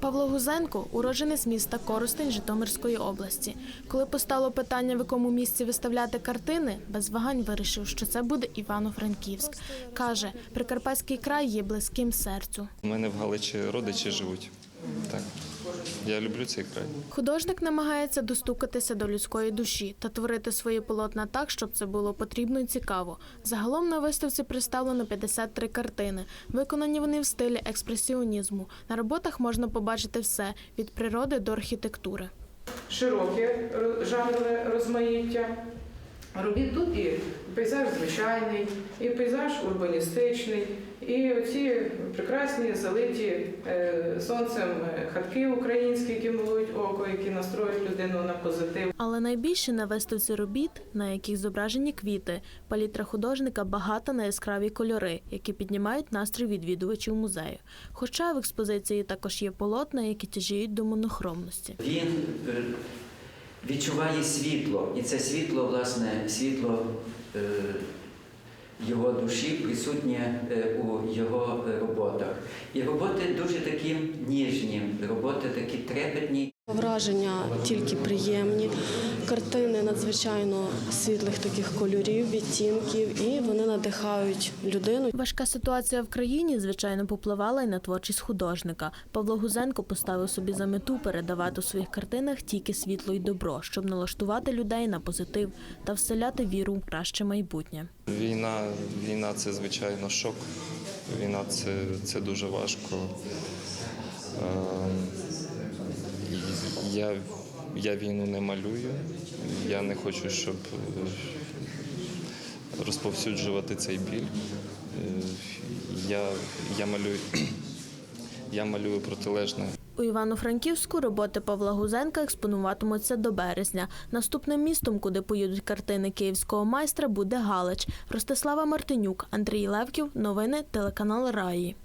Павло Гузенко уродженець міста Коростень Житомирської області. Коли постало питання, в якому місці виставляти картини, без вагань вирішив, що це буде Івано-Франківськ. Каже, Прикарпатський край є близьким серцю. У мене в Галичі родичі живуть. Так. Я люблю цей край. Художник намагається достукатися до людської душі та творити свої полотна так, щоб це було потрібно і цікаво. Загалом на виставці представлено 53 картини. Виконані вони в стилі експресіонізму. На роботах можна побачити все від природи до архітектури. широке жанрове розмаїття. Робіт тут і пейзаж звичайний, і пейзаж урбаністичний, і оці прекрасні залиті е, сонцем е, хатки українські, які милують око, які настроюють людину на позитив. Але найбільше на виставці робіт, на яких зображені квіти, палітра художника багата на яскраві кольори, які піднімають настрій відвідувачів музею. Хоча в експозиції також є полотна, які тяжіють до монохромності. Він е, відчуває світло, і це світло, власне, світло е, його душі присутнє е, у його е, роботах. І роботи дуже такі ніжні, роботи такі трепетні. Враження тільки приємні, картини надзвичайно світлих таких кольорів, відтінків, і вони надихають людину. Важка ситуація в країні, звичайно, попливала й на творчість художника. Павло Гузенко поставив собі за мету передавати у своїх картинах тільки світло й добро, щоб налаштувати людей на позитив та вселяти віру в краще майбутнє. Війна, війна це звичайно шок. Війна це, це дуже важко. Ем, Я, я війну не малюю. Я не хочу, щоб е, розповсюджувати цей біль. Е, Я, я малюю, я малюю протилежне. У Івано-Франківську роботи Павла Гузенка експонуватимуться до березня. Наступним містом, куди поїдуть картини київського майстра, буде Галич. Ростислава Мартинюк, Андрій Левків. Новини телеканал Раї.